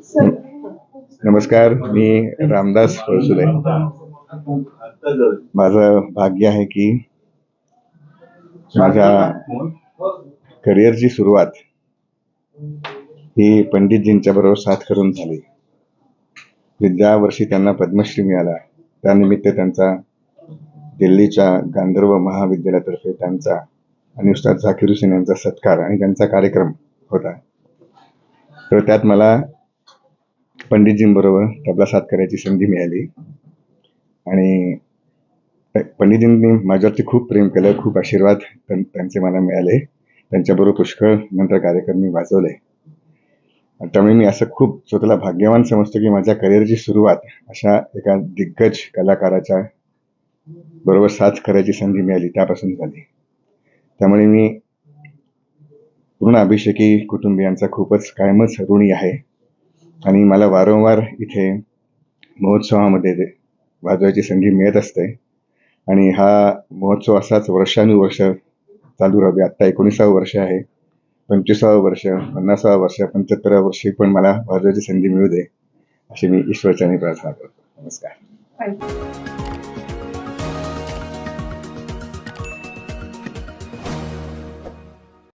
नमस्कार मी रामदास फळसुले माझं भाग्य आहे की माझ्या करिअरची सुरुवात ही पंडितजींच्या बरोबर साथ करून झाली. म्हणजे ज्या वर्षी त्यांना पद्मश्री मिळाला त्यानिमित्त त्यांचा दिल्लीच्या गांधर्व महाविद्यालयातर्फे त्यांचा आणि उस्ताद झाकीर हुसेन यांचा सत्कार आणि त्यांचा कार्यक्रम होता. तर त्यात मला पंडितजींबरोबर तबला साथ करायची संधी मिळाली. आणि पंडितजींनी माझ्यावरती खूप प्रेम केलं खूप आशीर्वाद त्यां- त्यांचे मला मिळाले. त्यांच्याबरोबर पुष्कळ नंतर कार्यक्रम मी वाजवले त्यामुळे मी असं खूप स्वतःला भाग्यवान समजतो की माझ्या करिअरची सुरुवात अशा एका दिग्गज कलाकाराच्या बरोबर साथ करायची संधी मिळाली त्यापासून झाली. त्यामुळे मी पूर्ण अभिषेकी कुटुंबियांचा खूपच कायमच ऋणी आहे. आणि मला वारंवार इथे महोत्सवामध्ये वाजवायची संधी मिळत असते. आणि हा महोत्सव असाच वर्षानुवर्ष चालू राहू आत्ता एकोणीसावं वर्ष आहे. पंचवीसावं वर्ष पन्नासावं वर्ष पंच्याहत्तरावं वर्षी पण मला वाजवायची संधी मिळू दे अशी मी ईश्वरच्याने प्रार्थना करतो. नमस्कार. Thank you.